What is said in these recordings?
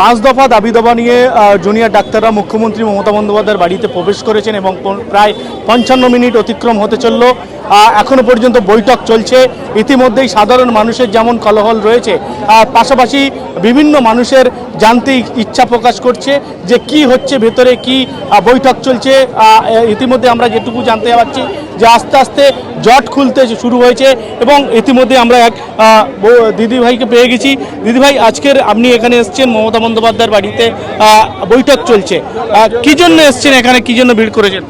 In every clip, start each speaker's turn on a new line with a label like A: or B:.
A: পাঁচ দফা দাবি দাবা নিয়ে জুনিয়র ডাক্তাররা মুখ্যমন্ত্রী মমতা বন্দ্যোপাধ্যায়ের বাড়িতে প্রবেশ করেছেন এবং প্রায় পঞ্চান্ন মিনিট অতিক্রম হতে চলল। এখনও পর্যন্ত বৈঠক চলছে। ইতিমধ্যেই সাধারণ মানুষের যেমন কলহল রয়েছে পাশাপাশি বিভিন্ন মানুষের জানতে ইচ্ছা প্রকাশ করছে যে কি হচ্ছে, ভেতরে কি বৈঠক চলছে। ইতিমধ্যে আমরা যেটুকু জানতে পারছি যে আস্তে আস্তে জট খুলতে শুরু হয়েছে এবং ইতিমধ্যে আমরা এক দিদিভাইকে পেয়ে গেছি। দিদিভাই আজকের আপনি এখানে এসেছেন, মমতা বন্দ্যোপাধ্যায়ের বাড়িতে বৈঠক চলছে। কি জন্য এসেছেন এখানে? কি জন্য ভিড় করেছেন?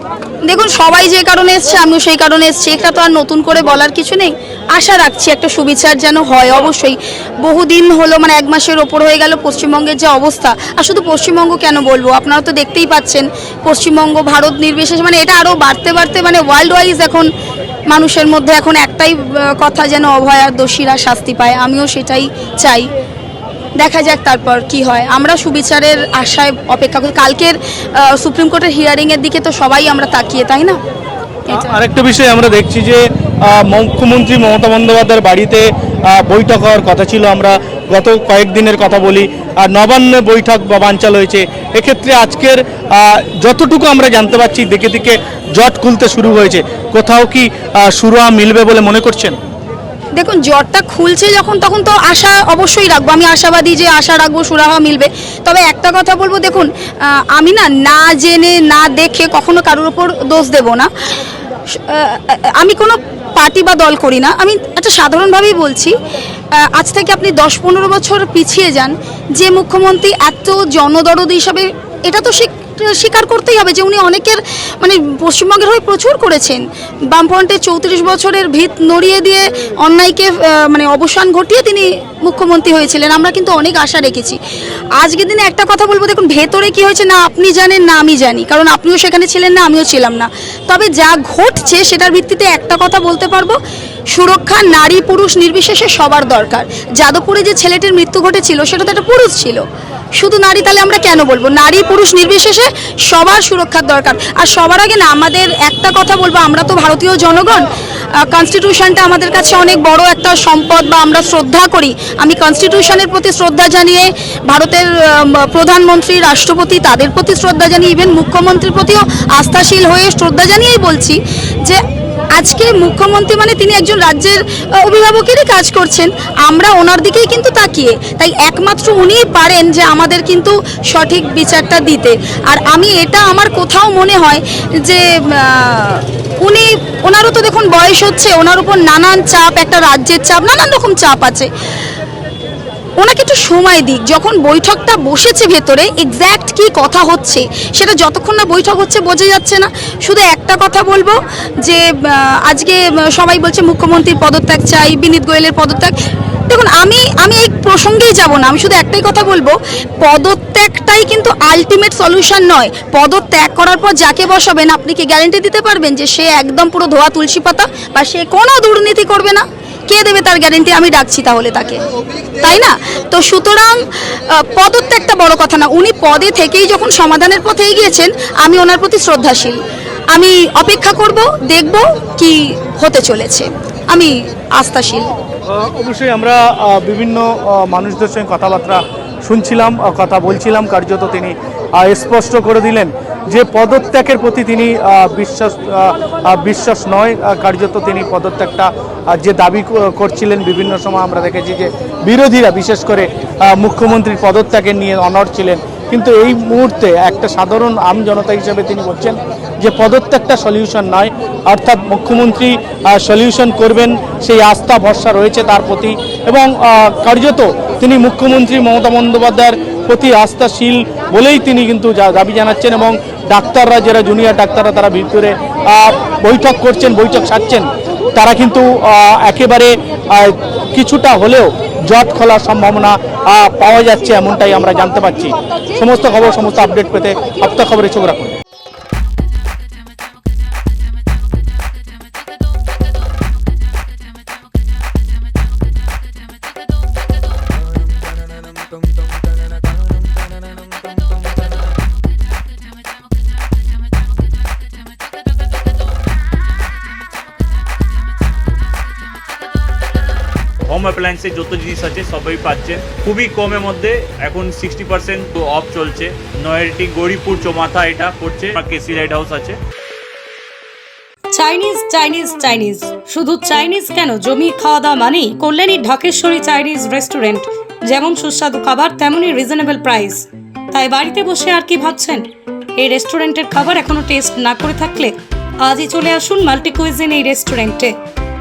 B: দেখুন, সবাই যে কারণে এসছে, আমিও সেই কারণে এসছি। এটা তো আর নতুন করে বলার কিছু নেই। আশা রাখছি একটা সুবিচার যেন হয়, অবশ্যই। বহুদিন হলো মানে এক মাসের ওপর হয়ে গেল পশ্চিমবঙ্গের যে অবস্থা। আর শুধু পশ্চিমবঙ্গ কেন বলব? আপনারা তো দেখতেই পাচ্ছেন, পশ্চিমবঙ্গ, ভারত নির্বিশেষে মানে এটা আরও বাড়তে বাড়তে মানে ওয়ার্ল্ড ওয়াইজ এখন মানুষের মধ্যে এখন একটাই কথা যেন অভয়ার দোষীরা শাস্তি পায়, আমিও সেটাই চাই। দেখা যাক তারপর কি হয়। আমরা সুবিচারের আশায় অপেক্ষা করি। কালকের সুপ্রিম কোর্টের হিয়ারিংয়ের দিকে তো সবাই আমরা তাকিয়ে, তাই না?
A: আরেকটা বিষয় আমরা দেখছি যে মুখ্যমন্ত্রী মমতা বন্দ্যোপাধ্যায়ের বাড়িতে বৈঠক হওয়ার কথা ছিল। আমরা গত কয়েকদিনের কথা বলি। নবান্নে বৈঠক বা বানচাল হয়েছে। এক্ষেত্রে আজকের যতটুকু আমরা জানতে পারছি দেখে দিকে জট খুলতে শুরু হয়েছে। কোথাও কি সুরা মিলবে বলে মনে করছেন?
B: দেখুন জ্বরটা খুলছে যখন, তখন তো আশা অবশ্যই রাখব। আমি আশাবাদী যে আশা রাখব, সুরাহা মিলবে। তবে একটা কথা বলব, দেখুন আমি না না জেনে, না দেখে কখনো কারোর ওপর দোষ দেব না। আমি কোনো পার্টি বা দল করি না। আমি একটা সাধারণভাবেই বলছি আজ থেকে আপনি দশ পনেরো বছর পিছিয়ে যান, যে মুখ্যমন্ত্রী এত জনদরদ হিসাবে, এটা তো স্বীক- স্বীকার করতেই হবে যে উনি অনেকের মানে পশ্চিমবঙ্গের হয়ে প্রচুর করেছেন। বামফ্রন্টের চৌত্রিশ বছরের ভিত নড়িয়ে দিয়ে অন্যায়কে মানে অবসান ঘটিয়ে তিনি মুখ্যমন্ত্রী হয়েছিলেন। আমরা কিন্তু অনেক আশা রেখেছি। আজকের দিনে একটা কথা বলব, দেখুন, ভেতরে কি হয়েছে না আপনি জানেন, না আমি জানি। কারণ আপনিও সেখানে ছিলেন না, আমিও ছিলাম না। তবে যা ঘটছে সেটার ভিত্তিতে একটা কথা বলতে পারব। সুরক্ষা, নারী, পুরুষ নির্বিশেষে সবার দরকার। যাদবপুরে যে ছেলেটির মৃত্যু ঘটেছিল, সেটা তো একটা পুরুষ ছিল। শুধু নারী, তাহলে আমরা কেন বলব? নারী, পুরুষ নির্বিশেষে সবার সুরক্ষার দরকার। আর সবার আগে না, আমাদের একটা কথা বলব, আমরা তো ভারতীয় জনগণ। কনস্টিটিউশনটা আমাদের কাছে অনেক বড় একটা সম্পদ বা আমরা শ্রদ্ধা করি। আমি কনস্টিটিউশনের প্রতি শ্রদ্ধা জানিয়ে, ভারতের প্রধানমন্ত্রী, রাষ্ট্রপতি তাদের প্রতি শ্রদ্ধা জানিয়ে ইভেন মুখ্যমন্ত্রীর প্রতিও আস্থাশীল হয়ে শ্রদ্ধা জানিয়েই বলছি যে আজকে মুখ্যমন্ত্রী মানে তিনি একজন রাজ্যের অভিভাবকেরই কাজ করছেন। আমরা ওনার দিকেই কিন্তু তাকিয়ে। তাই একমাত্র উনি পারেন যে আমাদের কিন্তু সঠিক বিচারটা দিতে। আর আমি এটা আমার কোথাও মনে হয় যে উনি, ওনারও তো দেখুন বয়স হচ্ছে, ওনার উপর নানান চাপ, একটা রাজ্যের চাপ, নানান রকম চাপ আছে। ওনাকে একটু সময় দিক। যখন বৈঠকটা বসেছে ভেতরে এক্স্যাক্ট কি কথা হচ্ছে, সেটা যতক্ষণ না বৈঠক হচ্ছে বোঝা যাচ্ছে না। শুধু একটা কথা বলব, যে আজকে সবাই বলছে মুখ্যমন্ত্রীর পদত্যাগ চাই, বিনীত গোয়েলের পদত্যাগ। দেখুন, আমি আমি এই প্রসঙ্গেই যাব না, আমি শুধু একটাই কথা বলব, পদত্যাগটাই কিন্তু আলটিমেট সলিউশন নয়। পদত্যাগ করার পর যাকে বসাবেন, আপনি কি গ্যারেন্টি দিতে পারবেন যে সে একদম পুরো ধোয়া তুলসী পাতা বা সে কোনো দুর্নীতি করবে না? কে দেবে তার গ্যারেন্টি আমি ডাকছি তাহলে তাকে। তাই না? তো সুতরাং পদত্যাগটা বড় কথা না। উনি পদে থেকেই যখন সমাধানের পথে এগিয়েছেন, আমি ওনার প্রতি শ্রদ্ধাশীল। আমি অপেক্ষা করব, দেখব কি হতে চলেছে। আমি আস্থাশীল।
A: অবশ্যই আমরা বিভিন্ন মানুষদের সঙ্গে কথাবার্তা শুনছিলাম কথা বলছিলাম। কার্যত তিনি স্পষ্ট করে দিলেন। যে পদত্যাগের প্রতি তিনি বিশ্বাস বিশ্বাস নয় কার্যত তিনি পদত্যাগটা যে দাবি করছিলেন বিভিন্ন সময় আমরা দেখেছি যে বিরোধীরা, বিশেষ করে মুখ্যমন্ত্রীর পদত্যাগের নিয়ে অনড় ছিলেন। কিন্তু এই মুহূর্তে একটা সাধারণ আম জনতা হিসেবে তিনি বলছেন যে পদত্যাগটা সলিউশন নয়, অর্থাৎ মুখ্যমন্ত্রী সলিউশন করবেন, সেই আস্থা, ভরসা রয়েছে তার প্রতি এবং কার্যত তিনি মুখ্যমন্ত্রী মমতা বন্দ্যোপাধ্যায়ের প্রতি আস্থাশীল বলেই তিনি কিন্তু দাবি জানাচ্ছেন এবং ডাক্তাররা যারা জুনিয়র ডাক্তাররা তারা ভিতরে বৈঠক করছেন, বৈঠক সারছেন, তারা কিন্তু একেবারে কিছুটা হলেও জট খোলার সম্ভাবনা পাওয়া যাচ্ছে এমনটাই আমরা জানতে পারছি। সমস্ত খবর, সমস্ত আপডেট পেতে হপ্তা খবরে চোখ রাখুন।
C: অ্যাপ্লায়েন্সের যত জিনিস আছে, সবই পাচ্ছেন খুবই কমের মধ্যে এখন সিক্সটি পার্সেন্ট অফ চলছে। নয়ারটি গৌরীপুর চৌমাথা এটা পড়ছে কেসি লাইট হাউস আছে।
D: Chinese Chinese Chinese. শুধু চাইনিজ কেন? জমি খাওয়া দাওয়া মানেই কল্যাণী ঢাকেশ্বরী চাইনিজ রেস্টুরেন্ট যেমন সুস্বাদু খাবার, তেমনই রিজনেবল প্রাইস তাই বাড়িতে বসে আর কি ভাবছেন? এই রেস্টুরেন্টের খাবার এখনও টেস্ট না করে থাকলে আজই চলে আসুন মাল্টিকুইজিন এই রেস্টুরেন্টে